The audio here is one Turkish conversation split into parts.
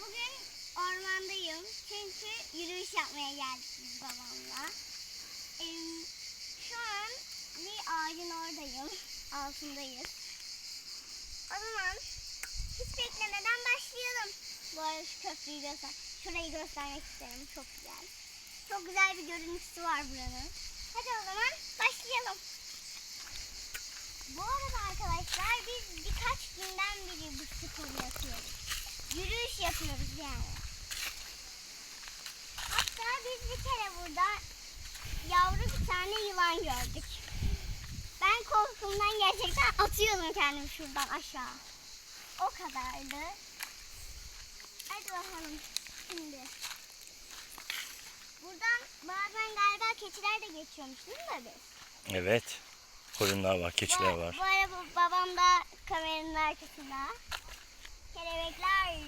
Bugün ormandayım çünkü yürüyüş yapmaya geldik babamla. Şu an bir ağacın oradayım, altındayız. O zaman hiç beklemeden başlayalım. Bu arada şu köprüyü göster, şurayı göstermek isterim. Çok güzel. Çok güzel bir görüntüsü var buranın. Hadi o zaman başlayalım. Bu arada arkadaşlar biz birkaç günden beri bu sporu yapıyoruz. Yürüyüş yapıyoruz yani. Hatta biz bir kere burada yavru bir tane yılan gördük. Ben korkumdan gerçekten atıyordum kendimi şuradan aşağı. O kadardı. Hadi bakalım şimdi. Buradan bazen galiba keçiler de geçiyormuş değil mi biz? Evet. Koyunlar var, keçiler var. Bu arada babam da kameranın arkasında. Kelebekler,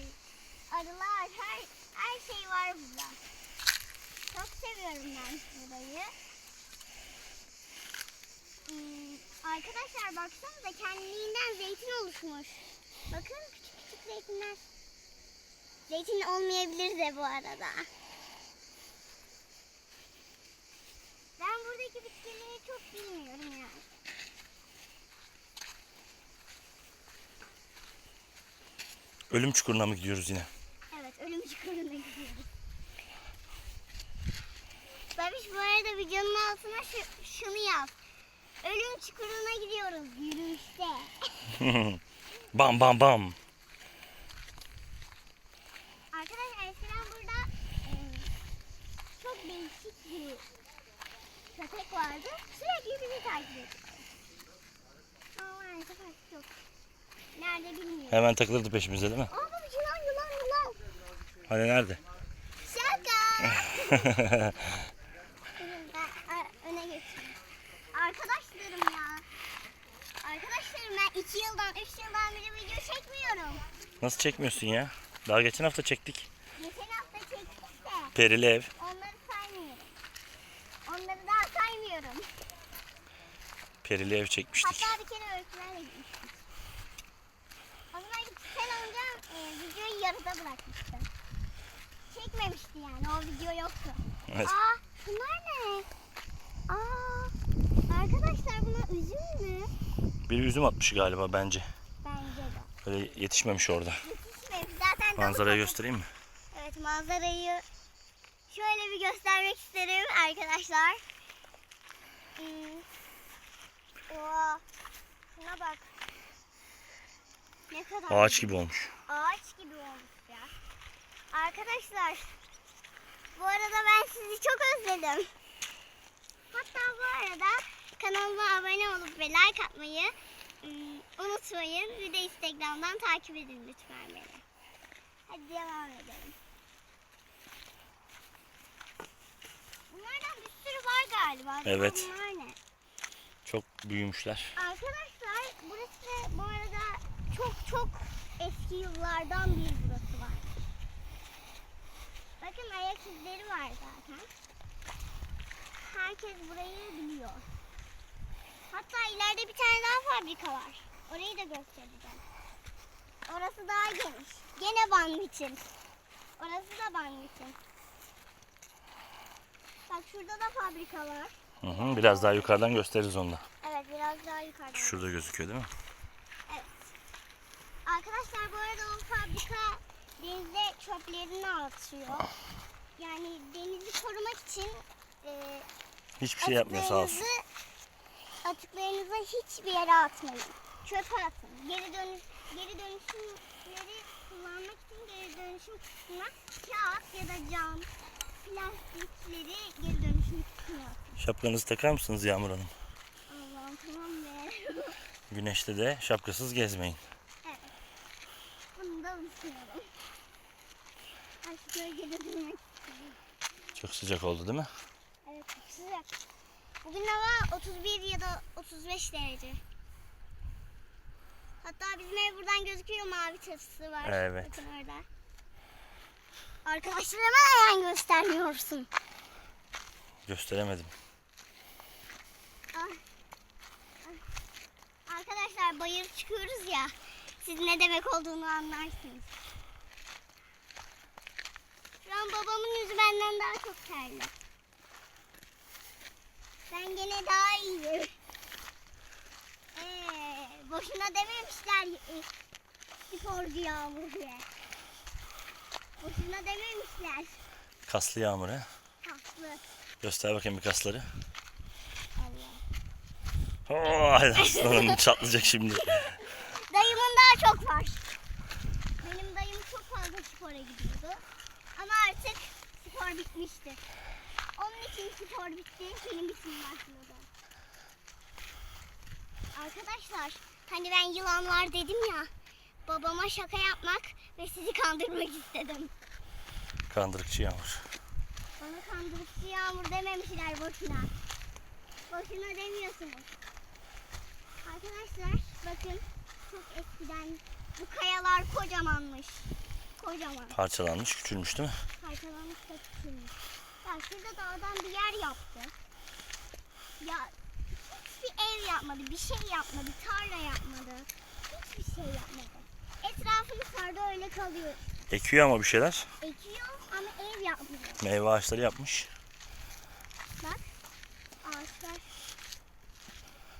arılar, her her şey var burada. Çok seviyorum ben burayı. Hmm, arkadaşlar baksanıza kendiliğinden zeytin oluşmuş. Bakın küçük küçük zeytinler. Zeytin olmayabilir de bu arada. Ben buradaki bitkileri çok bilmiyorum yani. Ölüm çukuruna mı gidiyoruz yine? Evet, ölüm çukuruna gidiyoruz. Babiş bu arada videonun altına şu, şunu yaz. Çukuruna gidiyoruz yürüyüşte. bam bam bam. Arkadaşlar eskiden burada e, çok değişik bir köpek vardı. Sürekli bizi takip ediyordu. Ama artık yok. Nerede bilmiyorum. Hemen takılırdı peşimize değil mi? Aa babiş yılan yılan yılan. Hani nerede? Şaka. Nasıl çekmiyorsun ya? Daha geçen hafta çektik. Geçen hafta çektik de Perili ev. onları saymıyorum. Onları daha saymıyorum. Perili ev çekmiştik. Hatta bir kere öğretmenle gitmiştim. O zaman sene önce e, videoyu yarıda bırakmıştım. Çekmemişti yani o video yoktu. Evet. Aa bunlar ne? Aa arkadaşlar bunlar üzüm mü? Bir üzüm atmış galiba bence. Böyle yetişmemiş orada. Yetişmemiş zaten. Manzarayı kapalı. göstereyim mi? Evet manzarayı şöyle bir göstermek isterim arkadaşlar. Hmm. Oo, şuna bak. Ne kadar Ağaç gibi olmuş. ağaç gibi olmuş ya. Arkadaşlar bu arada ben sizi çok özledim. Hatta bu arada kanalıma abone olup ve like atmayı ım, unutmayın. Bir de Instagram'dan takip edin lütfen beni. Hadi devam edelim. Bunlardan bir sürü var galiba. Evet. Bunlar ne? Çok büyümüşler. Arkadaşlar burası bu arada çok çok eski yıllardan bir burası var. Bakın ayak izleri var zaten. Herkes burayı biliyor. Hatta ileride bir tane daha fabrika var. Orayı da göstereceğim. Orası daha geniş. Gene Banviç'in. Orası da Banviç'in. Bak şurada da fabrika var. Hı hı, biraz daha yukarıdan gösteririz onu da. Evet biraz daha yukarıda. Şurada gözüküyor değil mi? Evet. Arkadaşlar bu arada o fabrika denizde çöplerini atıyor. Yani denizi korumak için e, Hiçbir şey yapmıyor sağ olsun. atıklarınızı- Atıklarınızı hiçbir yere atmayın. Çöpe atın. Geri dönüş geri dönüşümleri kullanmak için geri dönüşüm kutusuna kağıt ya da cam, plastikleri geri dönüşüm kutusuna atın. Şapkanızı takar mısınız Yağmur Hanım? Allah'ım tamam be. Güneşte de şapkasız gezmeyin. Evet. Bunu da unutuyorum. Artık bölgede durmak istiyorum. Çok sıcak oldu değil mi? Evet çok sıcak. Bugün hava 31 ya da 35 derece. Hatta bizim ev buradan gözüküyor mavi çatısı var. Evet. Bakın orada. Arkadaşlarıma neden göstermiyorsun? Gösteremedim. Ah. Ah. Arkadaşlar bayır çıkıyoruz ya. Siz ne demek olduğunu anlarsınız. benden daha çok terli. Ben gene daha iyiyim. Ee, boşuna dememişler e, sporcu yağmur diye. Boşuna dememişler. Kaslı Yağmur he. Kaslı. Göster bakayım bir kasları. Allah. Oh, aslanım çatlayacak şimdi. Dayımın daha çok var. Benim dayım çok fazla spora gidiyordu. Ama artık spor bitmişti. Onun için spor bitti, benim için başladı. Arkadaşlar, hani ben yılan var dedim ya. Babama şaka yapmak ve sizi kandırmak istedim. Kandırıkçı Yağmur. Bana kandırıcı yağmur dememişler boşuna. Boşuna demiyorsunuz. Arkadaşlar bakın çok eskiden bu kayalar kocamanmış. Kocaman. Parçalanmış, küçülmüş değil mi? Parçalanmış da küçülmüş. Ya şurada dağdan bir yer yaptı. Ya hiçbir ev yapmadı, bir şey yapmadı, tarla yapmadı. Hiçbir şey yapmadı. Etrafını sardı öyle kalıyor. Ekiyor ama bir şeyler. Ekiyor ama ev yapmıyor. Meyve ağaçları yapmış. Bak ağaçlar.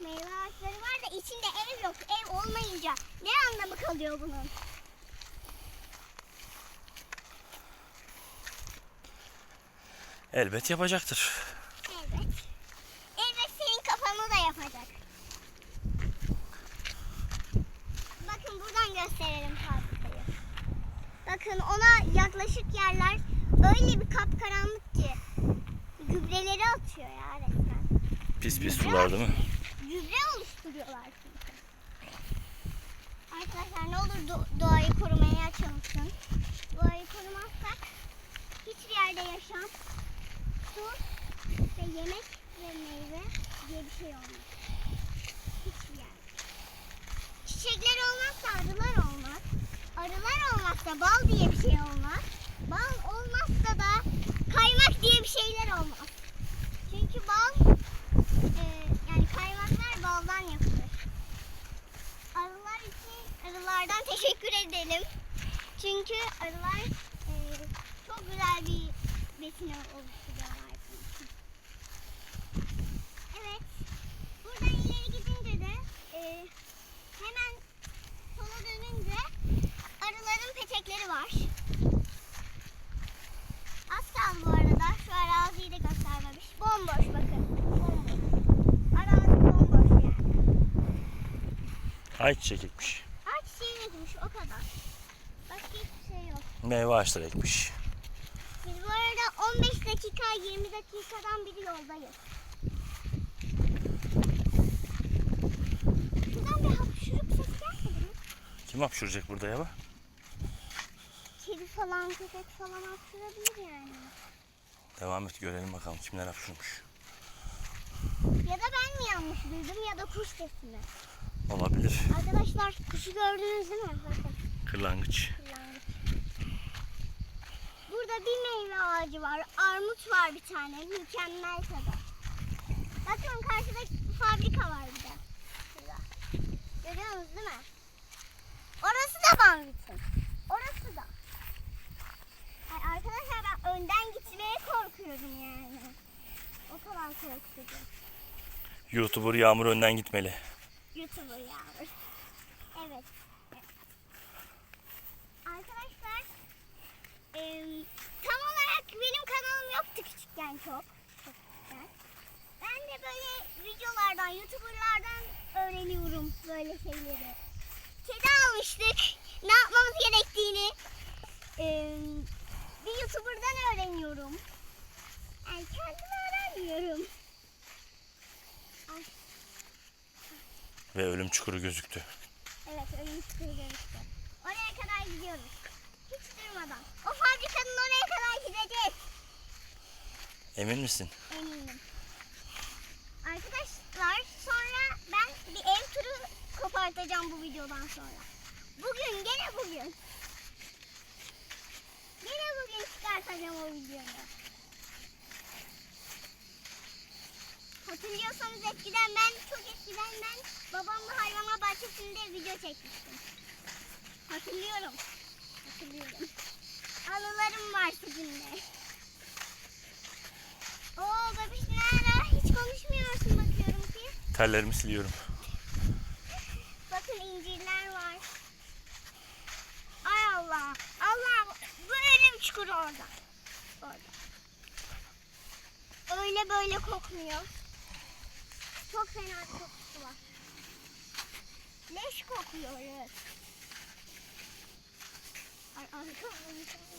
Meyve ağaçları var da içinde ev yok. Ev olmayınca ne anlamı kalıyor bunun? Elbet yapacaktır. Evet. Evet senin kafanı da yapacak. Bakın buradan gösterelim fabrikayı. Bakın ona yaklaşık yerler öyle bir kapkaranlık ki gübreleri atıyor ya resmen. Pis pis sular değil mi? Gübre oluşturuyorlar çünkü. Arkadaşlar ne olur do- doğayı korumaya çalışın. Doğayı korumazsak hiçbir yerde yaşam, su ve yemek ve meyve diye bir şey olmaz. Hiçbir yerde. Çiçekler olmazsa arılar olmaz. Arılar olmazsa bal diye bir şey olmaz. Bal olmazsa da kaymak diye bir şeyler olmaz. Çünkü bal ee, yani kaymaklar baldan yapılır. Arılar için arılardan teşekkür edelim. Çünkü arılar e, çok güzel bir besin oluşturuyorlar. Evet. Buradan ileri gidince de e, hemen sola dönünce arıların petekleri var. Az kaldı bu arada. Şu araziyi de göstermemiş. Bomboş bakın. Bomboş. Arazi bomboş yani. Ayçiçek ekmiş. Ağaç çiçeği ekmiş o kadar. Başka hiçbir şey yok. Meyve ağaçları ekmiş. Biz bu arada 15 dakika 20 dakikadan beri yoldayız. Şuradan bir gelmedi mi? Kim hapşuracak burada ya? Kedi falan köpek falan hapşurabilir yani. Devam et görelim bakalım kimler hapşurmuş. Ya da ben mi yanlış duydum ya da kuş sesi mi? Olabilir. Arkadaşlar kuşu gördünüz değil mi? Bakın. Kırlangıç. kırlangıç. Burada bir meyve ağacı var. Armut var bir tane. Mükemmel tadı. Bakın karşıda fabrika var bir de. Görüyorsunuz değil mi? Orası da Banvit'in. Orası da. Ay arkadaşlar ben önden gitmeye korkuyorum yani. O kadar korkutucu. YouTuber Yağmur önden gitmeli. YouTuber yağmur. Evet. Arkadaşlar em, tam olarak benim kanalım yoktu küçükken çok. Ben de böyle videolardan, YouTuberlardan öğreniyorum böyle şeyleri. Kedi almıştık. Ne yapmamız gerektiğini em, bir YouTuber'dan öğreniyorum. Yani kendim öğrenmiyorum. Ay. Ve ölüm çukuru gözüktü. Evet ölüm çıkıyor işte. Oraya kadar gidiyoruz. Hiç durmadan. O fabrikanın oraya kadar gideceğiz. Emin misin? Eminim. Arkadaşlar sonra ben bir ev turu kopartacağım bu videodan sonra. Bugün gene bugün. Gene bugün çıkartacağım o videoyu. Hatırlıyorsanız eskiden ben çok eskiden ben babamla hayvanat bahçesinde video çekmiştim. Hatırlıyorum. Hatırlıyorum. Anılarım var sizinle. Oo babiş nerede? Hiç konuşmuyorsun bakıyorum ki. Terlerimi siliyorum. Bakın incirler var. Ay Allah. Allah bu ölüm çukuru orada. Orada. Öyle böyle kokmuyor. Çok fena bir kokusu var. Leş kokuyor. evet. Ay arkamda.